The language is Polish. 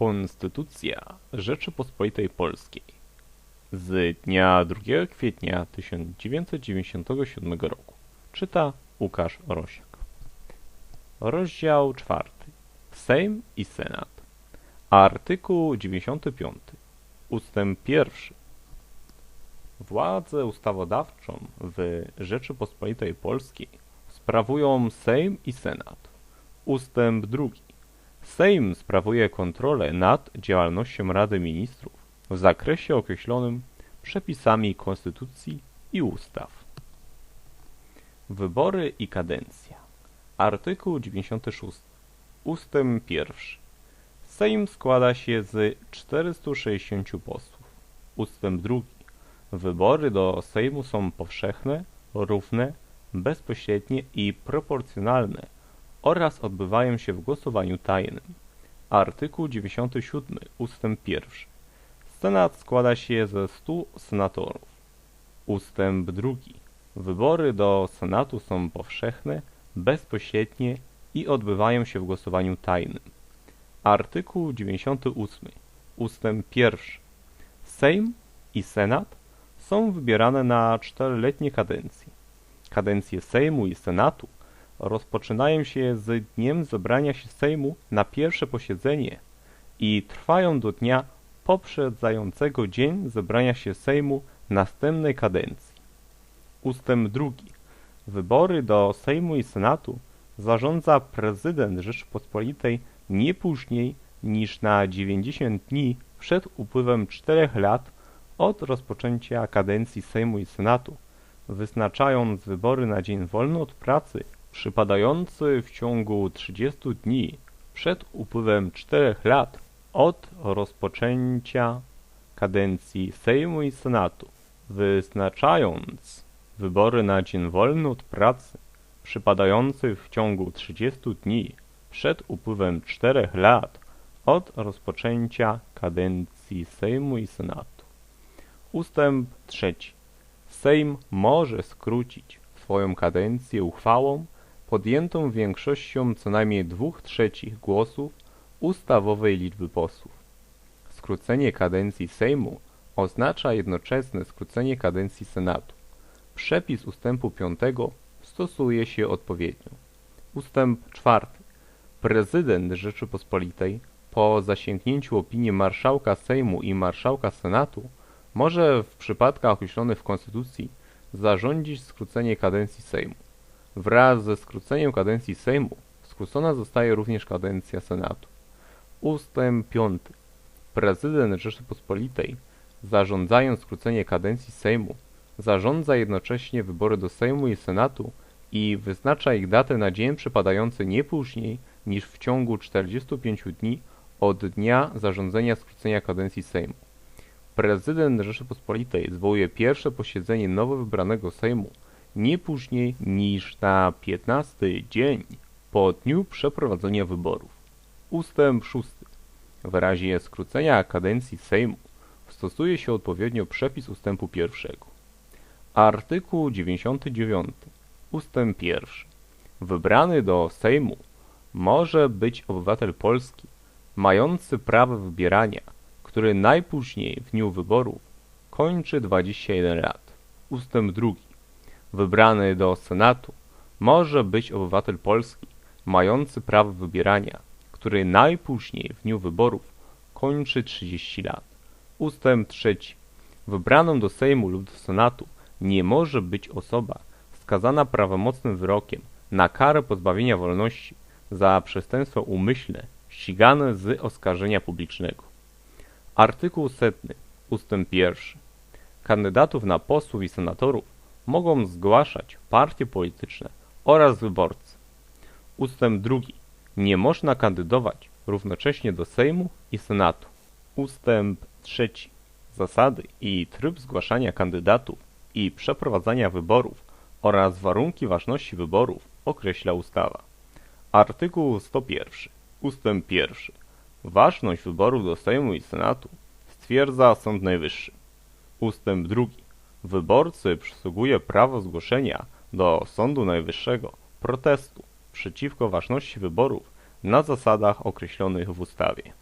Konstytucja Rzeczypospolitej Polskiej z dnia 2 kwietnia 1997 roku. Czyta Łukasz Rosiak. Rozdział 4. Sejm i Senat. Artykuł 95. Ustęp 1. Władzę ustawodawczą w Rzeczypospolitej Polskiej sprawują Sejm i Senat. Ustęp 2. Sejm sprawuje kontrolę nad działalnością Rady Ministrów w zakresie określonym przepisami Konstytucji i ustaw. Wybory i kadencja. Artykuł 96. Ustęp 1. Sejm składa się z 460 posłów. Ustęp 2. Wybory do Sejmu są powszechne, równe, bezpośrednie i proporcjonalne oraz odbywają się w głosowaniu tajnym. Artykuł 97 ustęp 1. Senat składa się ze 100 senatorów. Ustęp 2. Wybory do Senatu są powszechne, bezpośrednie i odbywają się w głosowaniu tajnym. Artykuł 98 ustęp 1. Sejm i Senat są wybierane na czteroletnie kadencje. Kadencje Sejmu i Senatu rozpoczynają się z dniem zebrania się Sejmu na pierwsze posiedzenie i trwają do dnia poprzedzającego dzień zebrania się Sejmu następnej kadencji. Ustęp drugi. Wybory do Sejmu i Senatu zarządza prezydent Rzeczypospolitej nie później niż na 90 dni przed upływem czterech lat od rozpoczęcia kadencji Sejmu i Senatu, wyznaczając wybory na dzień wolny od pracy przypadający w ciągu 30 dni przed upływem czterech lat od rozpoczęcia kadencji Sejmu i Senatu, wyznaczając wybory na dzień wolny od pracy przypadający w ciągu 30 dni przed upływem czterech lat od rozpoczęcia kadencji Sejmu i Senatu. Ustęp trzeci. Sejm może skrócić swoją kadencję uchwałą podjętą większością co najmniej dwóch trzecich głosów ustawowej liczby posłów. Skrócenie kadencji Sejmu oznacza jednoczesne skrócenie kadencji Senatu. Przepis ustępu 5 stosuje się odpowiednio. Ustęp 4. Prezydent Rzeczypospolitej po zasięgnięciu opinii marszałka Sejmu i marszałka Senatu może w przypadkach określonych w Konstytucji zarządzić skrócenie kadencji Sejmu. Wraz ze skróceniem kadencji Sejmu skrócona zostaje również kadencja Senatu. Ustęp 5. Prezydent Rzeczypospolitej, zarządzając skrócenie kadencji Sejmu, zarządza jednocześnie wybory do Sejmu i Senatu i wyznacza ich datę na dzień przypadający nie później niż w ciągu 45 dni od dnia zarządzenia skrócenia kadencji Sejmu. Prezydent Rzeczypospolitej zwołuje pierwsze posiedzenie nowo wybranego Sejmu nie później niż na 15 dzień po dniu przeprowadzenia wyborów. Ustęp 6. W razie skrócenia kadencji Sejmu stosuje się odpowiednio przepis ustępu pierwszego. Artykuł 99. Ustęp 1. Wybrany do Sejmu może być obywatel Polski mający prawo wybierania, który najpóźniej w dniu wyborów kończy 21 lat. Ustęp 2 wybrany do Senatu może być obywatel Polski mający prawo wybierania, który najpóźniej w dniu wyborów kończy 30 lat. Ustęp 3. Wybraną do Sejmu lub do Senatu nie może być osoba skazana prawomocnym wyrokiem na karę pozbawienia wolności za przestępstwo umyślne ścigane z oskarżenia publicznego. Artykuł 100. Ustęp 1. Kandydatów na posłów i senatorów mogą zgłaszać partie polityczne oraz wyborcy. Ustęp drugi. Nie można kandydować równocześnie do Sejmu i Senatu. Ustęp trzeci. Zasady i tryb zgłaszania kandydatów i przeprowadzania wyborów oraz warunki ważności wyborów określa ustawa. Artykuł 101. Ustęp 1. Ważność wyborów do Sejmu i Senatu stwierdza Sąd Najwyższy. Ustęp 2. Wyborcy przysługuje prawo zgłoszenia do Sądu Najwyższego protestu przeciwko ważności wyborów na zasadach określonych w ustawie.